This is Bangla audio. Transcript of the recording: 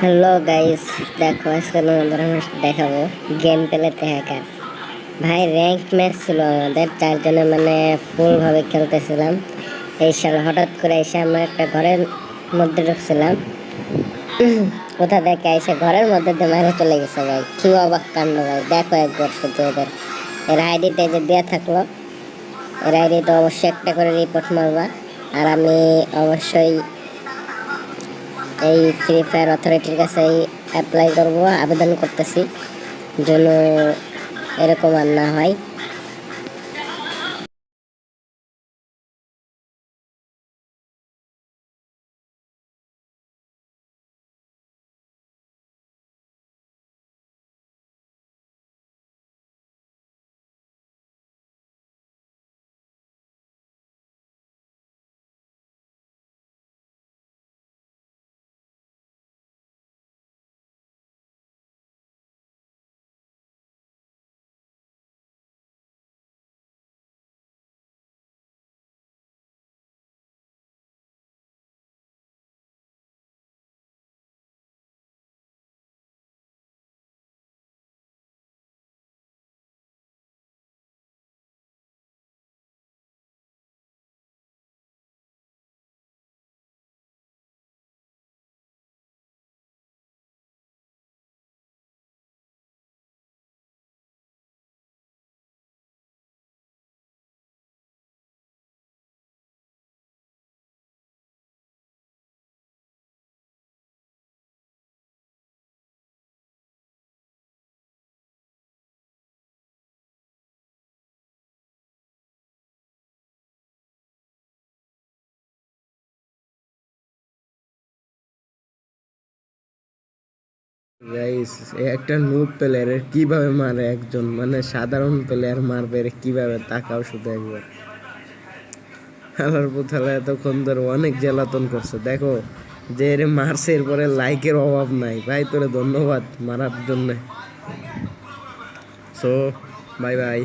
হ্যালো গাইস দেখো, আজকে তোমাদের দেখাবো গেম প্লেতে হ্যাকার ভাই র্যাঙ্ক ম্যাচ ছিল আমাদের চারজনে মানে ফুলভাবে খেলতেছিলাম। এই সাল হঠাৎ করে এসে আমরা একটা ঘরের মধ্যে ঢুকছিলাম। কোথা থেকে এসে ঘরের মধ্যে মেরে চলে গেছে, ভাই। কি অবাক কাণ্ড, ভাই। দেখো একবার শুধু এদের। এর আইডিতে যে দেওয়া থাকল এর আইডিতে অবশ্যই একটা করে রিপোর্ট মারবা। আর আমি অবশ্যই এই ফ্রি ফায়ার অথরিটির কাছে অ্যাপ্লাই করব, আবেদন করতেছি, যেন এরকম আর না হয়। গাইস একটা নুব প্লেয়ারের কীভাবে মারে একজন? মানে সাধারণ প্লেয়ার মারবে কীভাবে? তাকাও শুধু একবার। আমার পুথালা এতক্ষণ ধরে অনেক জ্বালাতন করছে। দেখো, যে এর মারছে, এরপরে লাইকের অভাব নাই। ভাই, তোরে ধন্যবাদ মারার জন্যে। So bye bye